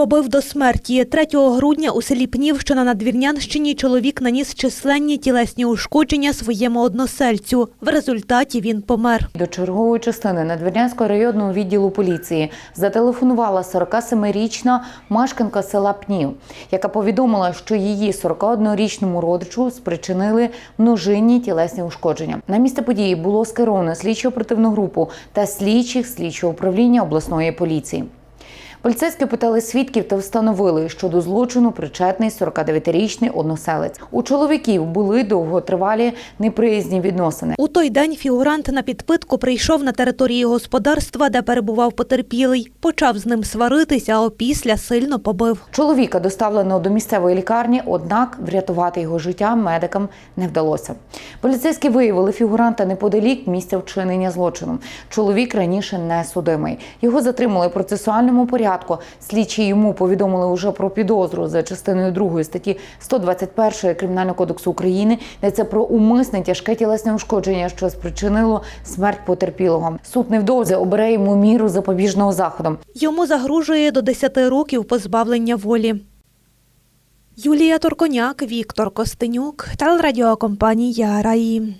побив до смерті. 3 грудня у селі Пнівщина на Двірнянщині чоловік наніс численні тілесні ушкодження своєму односельцю. В результаті він помер. До чергової частини Надвірнянського районного відділу поліції зателефонувала 47-річна мешканка села Пнів, яка повідомила, що її 41-річному родичу спричинили множинні тілесні ушкодження. На місце події було скеровано слідчо-оперативну групу та слідчих слідчого управління обласної поліції. Поліцейські питали свідків та встановили, що до злочину причетний 49-річний односелець. У чоловіків були довготривалі неприязні відносини. У той день фігурант на підпитку прийшов на території господарства, де перебував потерпілий. Почав з ним сваритися, а опісля сильно побив. Чоловіка доставлено до місцевої лікарні, однак врятувати його життя медикам не вдалося. Поліцейські виявили фігуранта неподалік місця вчинення злочину. Чоловік раніше не судимий. Його затримали в процесуальному порядку. Слідчі йому повідомили уже про підозру за частиною 2 статті 121 Кримінального кодексу України, де це про умисне тяжке тілесне ушкодження, що спричинило смерть потерпілого. Суд невдовзі обере йому міру запобіжного заходу. Йому загрожує до 10 років позбавлення волі. Юлія Торконяк, Віктор Костенюк, телерадіокомпанія Раї.